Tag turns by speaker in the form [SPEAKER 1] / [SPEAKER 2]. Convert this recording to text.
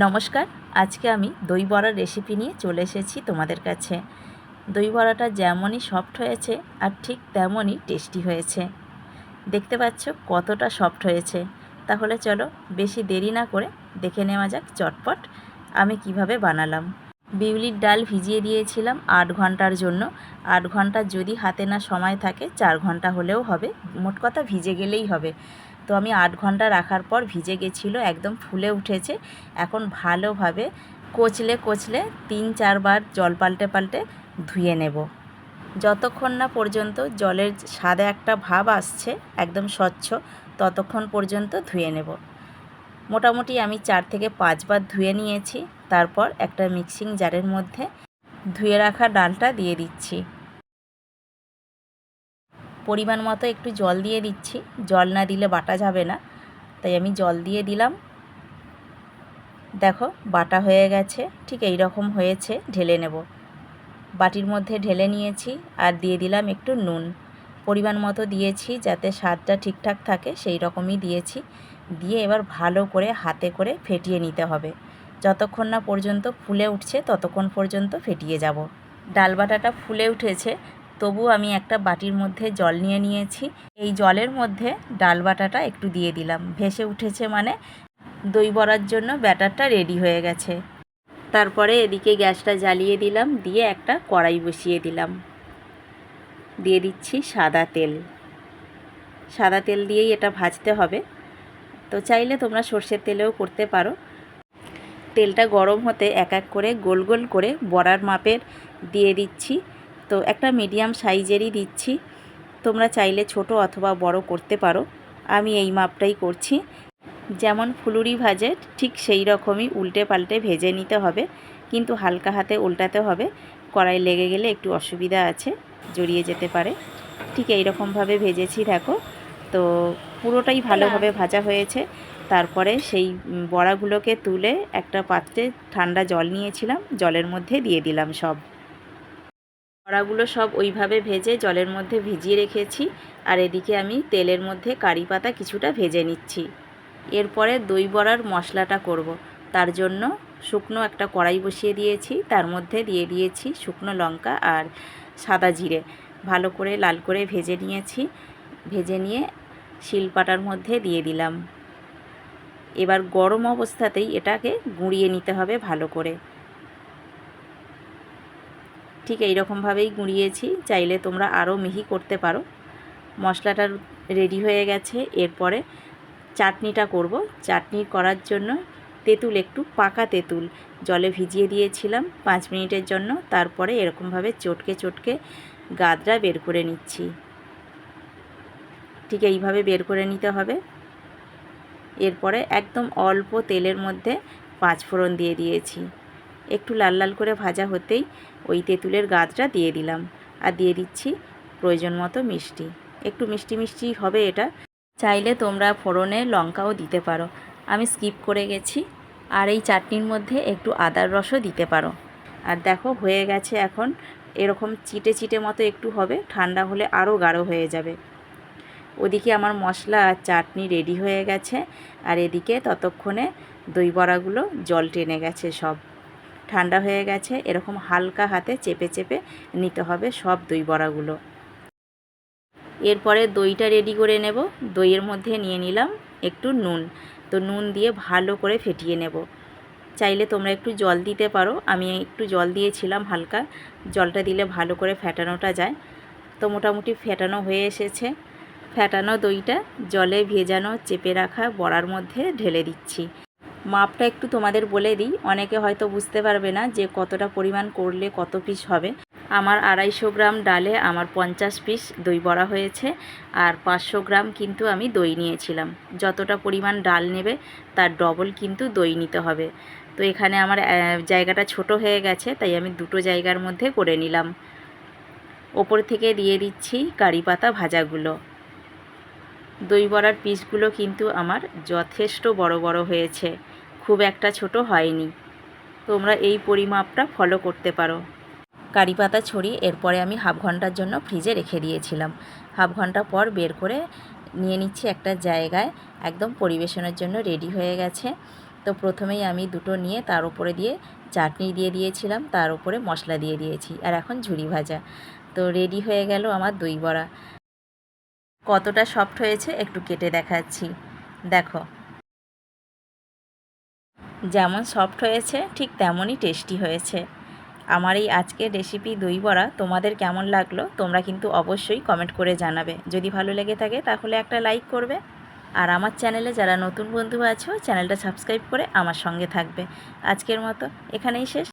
[SPEAKER 1] নমস্কার, আজকে আমি দই বড়ার রেসিপি নিয়ে চলে এসেছি তোমাদের কাছে। দই বড়াটা যেমনই সফট হয়েছে আর ঠিক তেমনই টেস্টি হয়েছে। দেখতে পাচ্ছ কতটা সফট হয়েছে। তাহলে চলো বেশি দেরি না করে দেখে নেওয়া যাক চটপট আমি কীভাবে বানালাম। বিউলির ডাল ভিজিয়ে দিয়েছিলাম আট ঘণ্টার জন্য। আট ঘণ্টা যদি হাতে না সময় থাকে, চার ঘণ্টা হলেও হবে। মোট কথা ভিজে গেলেই হবে। তো আমি আট ঘণ্টা রাখার পর ভিজে গেছিল, একদম ফুলে উঠেছে। এখন ভালোভাবে কচলে কচলে তিন চারবার জল পাল্টে পাল্টে ধুয়ে নেব। যতক্ষণ না পর্যন্ত জলের সাদা একটা ভাব আসছে, একদম স্বচ্ছ, ততক্ষণ পর্যন্ত ধুয়ে নেব। মোটামুটি আমি চার থেকে পাঁচবার ধুয়ে নিয়েছি, তারপর একটা মিক্সিং জারের মধ্যে ধুয়ে রাখা ডালটা দিয়ে দিচ্ছি। পরিমাণ মতো একটু জল দিয়ে দিচ্ছি। জল না দিলে বাটা যাবে না। তাই আমি জল দিয়ে দিলাম। দেখো, বাটা হয়ে গেছে। ঠিক এই রকম হয়েছে। ঢেলে নেব। বাটির মধ্যে ঢেলে নিয়েছি আর দিয়ে দিলাম একটু নুন। পরিমাণ মতো দিয়েছি যাতে স্বাদটা ঠিকঠাক থাকে, সেই রকমই দিয়েছি। দিয়ে এবার ভালো করে হাতে করে ফেটিয়ে নিতে হবে। যতক্ষণ না পর্যন্ত ফুলে উঠছে, ততক্ষণ পর্যন্ত ফেটিয়ে যাব। ডাল বাটাটা ফুলে উঠেছে। তবু আমি একটা বাটির মধ্যে জল নিয়ে নিয়েছি। এই জলের মধ্যে ডাল বাটাটা একটু দিয়ে দিলাম। ভেসে উঠেছে মানে দই বড়ার জন্য ব্যাটারটা রেডি হয়ে গেছে। তারপরে এদিকে গ্যাসটা জ্বালিয়ে দিলাম, দিয়ে একটা কড়াই বসিয়ে দিলাম। দিয়ে দিচ্ছি সাদা তেল। সাদা তেল দিয়েই এটা ভাজতে হবে। তো চাইলে তোমরা সর্ষের তেলেও করতে পারো। তেলটা গরম হতে এক এক করে গোল গোল করে বড়ার মাপের দিয়ে দিচ্ছি। তো একটা মিডিয়াম সাইজেরই দিচ্ছি। তোমরা চাইলে ছোট অথবা বড় করতে পারো। আমি এই মাপটাই করছি। যেমন ফুলুরি ভাজে ঠিক সেই রকমই উল্টে পাল্টে ভেজে নিতে হবে। কিন্তু হালকা হাতে উল্টাতে হবে। কড়াই লেগে গেলে একটু অসুবিধা আছে জড়িয়ে যেতে পারে। ঠিক এই রকমভাবে ভেজেছি দেখো। তো পুরোটাই ভালোভাবে ভাজা হয়েছে। তারপরে সেই বড়াগুলোকে তুলে একটা পাত্রে ঠান্ডা জল নিয়েছিলাম। জলের মধ্যে দিয়ে দিলাম সব। বড়াগুলো সব ওইভাবে ভেজে জলের মধ্যে ভিজিয়ে রেখেছি। আর এদিকে আমি তেলের মধ্যে কারি পাতা কিছুটা ভেজে নিচ্ছি। এরপরে দই বড়ার মশলাটা করব। তার জন্য শুকনো একটা কড়াই বসিয়ে দিয়েছি। তার মধ্যে দিয়ে দিয়েছি শুকনো লঙ্কা আর সাদা জিরে। ভালো করে লাল করে ভেজে নিয়েছি। ভেজে নিয়ে শিলপাটার মধ্যে দিয়ে দিলাম। এবার গরম অবস্থাতেই এটাকে গুঁড়িয়ে নিতে হবে ভালো করে। ঠিক এই রকমভাবেই গুঁড়িয়েছি, চাইলে তোমরা আরও মিহি করতে পারো। মশলাটা রেডি হয়ে গেছে, এরপরে চাটনিটা করব। চাটনি করার জন্য তেঁতুল, একটু পাকা তেঁতুল জলে ভিজিয়ে দিয়েছিলাম পাঁচ মিনিটের জন্য। তারপরে এরকমভাবে চটকে চটকে গাদরা বের করে নিচ্ছি। ঠিক এইভাবে বের করে নিতে হবে। এরপরে একদম অল্প তেলের মধ্যে পাঁচ ফোড়ন দিয়ে দিয়েছি। একটু লাল লাল করে ভাজা হতেই ওই তেঁতুলের গাছটা দিয়ে দিলাম। আর দিয়ে দিচ্ছি প্রয়োজন মতো মিষ্টি। একটু মিষ্টি মিষ্টি হবে এটা। চাইলে তোমরা ফোড়নে লঙ্কাও দিতে পারো। আমি স্কিপ করে গেছি। আর এই চাটনির মধ্যে একটু আদার রসও দিতে পারো। আর দেখো হয়ে গেছে এখন। এরকম চিটে চিটে মতো একটু হবে। ঠান্ডা হলে আরও গাঢ় হয়ে যাবে। ওদিকে আমার মশলা আর চাটনি রেডি হয়ে গেছে। আর এদিকে ততক্ষণে দই বড়াগুলো জল টেনে গেছে সব। ঠান্ডা হয়ে গেছে, এরকম হালকা হাতে চেপে চেপে নিতে হবে সব দই বড়াগুলো। এরপরে দইটা রেডি করে নেব। দইয়ের মধ্যে নিয়ে নিলাম একটু নুন। তো নুন দিয়ে ভালো করে ফেটিয়ে নেব। চাইলে তোমরা একটু জল দিতে পারো। আমি একটু জল দিয়েছিলাম হালকা। জলটা দিলে ভালো করে ফেটানোটা যায়। তো মোটামুটি ফেটানো হয়ে এসেছে। ফেটানো দইটা জলে ভেজানো, চেপে রাখা বড়ার মধ্যে ঢেলে দিচ্ছি। মাপটা একটু তোমাদের বলে দিই। অনেকে হয়তো বুঝতে পারবে না যে কতটা পরিমাণ করলে কত পিস হবে। আমার আড়াইশো গ্রাম ডালে আমার পঞ্চাশ পিস দই বড়া হয়েছে আর পাঁচশো গ্রাম কিন্তু আমি দই নিয়েছিলাম। যতটা পরিমাণ ডাল নেবে তার ডবল কিন্তু দই নিতে হবে। তো এখানে আমার জায়গাটা ছোট হয়ে গেছে, তাই আমি দুটো জায়গার মধ্যে করে নিলাম। ওপর থেকে দিয়ে দিচ্ছি কারি পাতা ভাজাগুলো। দই বড়ার পিসগুলো কিন্তু আমার যথেষ্ট বড় বড় হয়েছে। খুব একটা ছোট হয়নি। তোমরা এই পরিমাপটা ফলো করতে পারো। কারি পাতা ছড়িয়ে এরপরে আমি হাফ ঘণ্টার জন্য ফ্রিজে রেখে দিয়েছিলাম। হাফ ঘণ্টা পর বের করে নিয়ে নিচ্ছি একটা জায়গায়। একদম পরিবেশনের জন্য রেডি হয়ে গেছে। তো প্রথমেই আমি দুটো নিয়ে তার উপরে দিয়ে চাটনি দিয়ে দিয়েছিলাম, তার উপরে মশলা দিয়ে দিয়েছি। আর এখন ঝুরি ভাজা। তো রেডি হয়ে গেল আমার দই বড়া। কতটা সফট হয়েছে একটু কেটে দেখাচ্ছি। দেখো যেমন সফট হয়েছে, ঠিক তেমনই টেস্টি হয়েছে। আমার এই আজকের রেসিপি দই বড়া তোমাদের কেমন লাগল তোমরা কিন্তু অবশ্যই কমেন্ট করে জানাবে। যদি ভালো লেগে থাকে তাহলে একটা লাইক করবে। আর আমার চ্যানেলে যারা নতুন বন্ধু আছো চ্যানেলটা সাবস্ক্রাইব করে আমার সঙ্গে থাকবে। আজকের মতো এখানেই শেষ।